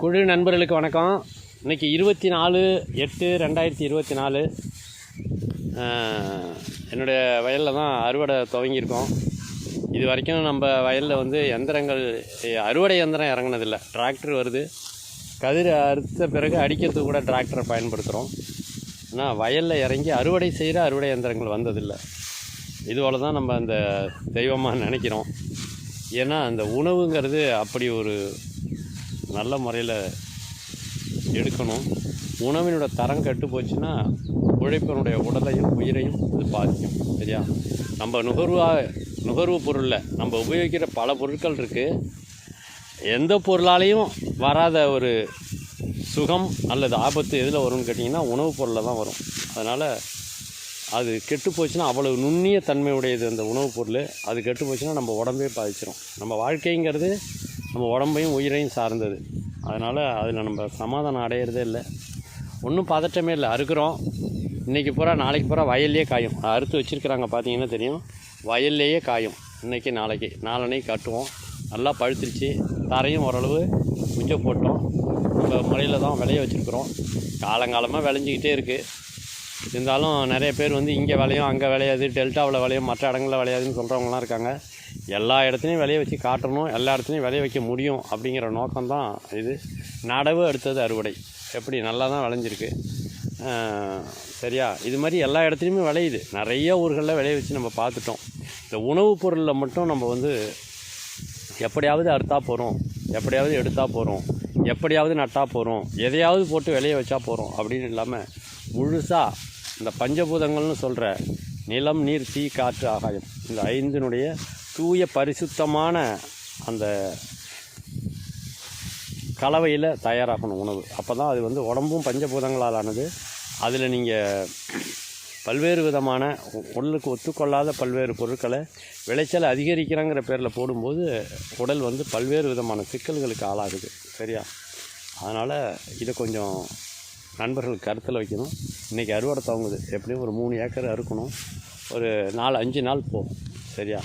குழு நண்பர்களுக்கு வணக்கம். இன்றைக்கி இருபத்தி நாலு எட்டு ரெண்டாயிரத்தி இருபத்தி நாலு என்னுடைய வயலில் தான் அறுவடை துவங்கியிருக்கோம். இது வரைக்கும் நம்ம வயலில் வந்து எந்திரங்கள் அறுவடை எந்திரம் இறங்கினதில்லை. டிராக்டர் வருது. கதிர் அறுத்த பிறகு அடிக்கிறதுக்கு கூட டிராக்டரை பயன்படுத்துகிறோம் ஆனால் வயலில் இறங்கி அறுவடை செய்கிற அறுவடை எந்திரங்கள் வந்ததில்லை. இதுபோல் தான் நம்ம அந்த தெய்வமாக நினைக்கிறோம். ஏன்னா அந்த உணவுங்கிறது அப்படி ஒரு நல்ல முறையில் எடுக்கணும். உணவினோட தரம் கெட்டு போச்சுன்னா உழைப்பனுடைய உடலையும் உயிரையும் இது பாதிக்கும் சரியா? நம்ம நுகர்வாக நுகர்வு பொருளில் நம்ம உபயோகிக்கிற பல பொருட்கள் இருக்குது எந்த பொருளாலையும் வராத ஒரு சுகம் அல்லது ஆபத்து எதில் வரும்னு கேட்டிங்கன்னா உணவுப் பொருளில் தான் வரும். அதனால் அது கெட்டு போச்சுன்னா அவ்வளவு நுண்ணிய தன்மை உடையது அந்த உணவுப் பொருள். அது கெட்டு போச்சுன்னா நம்ம உடம்பே பாதிச்சிடும் நம்ம வாழ்க்கைங்கிறது நம்ம உடம்பையும் உயிரையும் சார்ந்தது. அதனால் அதில் நம்ம சமாதானம் அடையிறதே இல்லை. ஒன்றும் பதட்டமே இல்லை. அறுக்கிறோம். இன்றைக்கி பூரா நாளைக்கு பூரா வயல்லையே காயும். அறுத்து வச்சுருக்குறாங்க பார்த்தீங்கன்னா தெரியும். வயல்லையே காயும். இன்றைக்கி நாளைக்கு. நாளன்னைக்கு கட்டுவோம். நல்லா பழுத்துருச்சு. தரையும் ஓரளவு குஞ்ச போட்டோம். நம்ம முறையில் தான் விளைய வச்சுருக்குறோம். காலங்காலமாக விளைஞ்சிக்கிட்டே இருக்குது இருந்தாலும் நிறைய பேர் வந்து இங்கே விளையும் அங்கே விளையாது டெல்டாவில் விளையும் மற்ற இடங்களில் விளையாதுன்னு சொல்கிறவங்களாம் இருக்காங்க. எல்லா இடத்துலையும் விளைய வச்சு காட்டணும் எல்லா இடத்துலையும் விளைய வைக்க முடியும் அப்படிங்கிற நோக்கம்தான் இது. நடவு அடுத்தது அறுவடை. எப்படி? நல்லா தான் விளைஞ்சிருக்கு சரியா? இது மாதிரி எல்லா இடத்துலையுமே விளையுது. நிறைய ஊர்களில் விளைய வச்சு நம்ம பார்த்துட்டோம். இந்த உணவுப் பொருளில் மட்டும் நம்ம வந்து எப்படியாவது அறுத்தா போகிறோம் எப்படியாவது எடுத்தா போகிறோம் எப்படியாவது நட்டா போகிறோம் எதையாவது போட்டு விளைய வச்சா போகிறோம் அப்படின்னு இல்லாமல் முழுசாக இந்த பஞ்சபூதங்கள்னு சொல்கிற நிலம் நீர் தீ காற்று ஆகாயம் இந்த ஐந்தினுடைய தூய பரிசுத்தமான அந்த கலவையில் தயாராகணும் உணவு. அப்போ தான் அது வந்து உடம்பும் பஞ்சபூதங்களால் ஆனது அதில் நீங்கள் பல்வேறு விதமான உடலுக்கு ஒத்துக்கொள்ளாத பல்வேறு பொருட்களை விளைச்சலை அதிகரிக்கிறங்கிற பேரில் போடும்போது உடல் வந்து பல்வேறு விதமான சிக்கல்களுக்கு ஆளாகுது. சரியா? அதனால் இதை கொஞ்சம் நண்பர்கள் கருத்தில் வைக்கணும். இன்றைக்கி அறுவடை தவங்குது. எப்படியும் ஒரு மூணு ஏக்கர் அறுக்கணும். ஒரு நாலு அஞ்சு நாள் போகும். சரியா?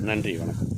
நன்றி வணக்கம்.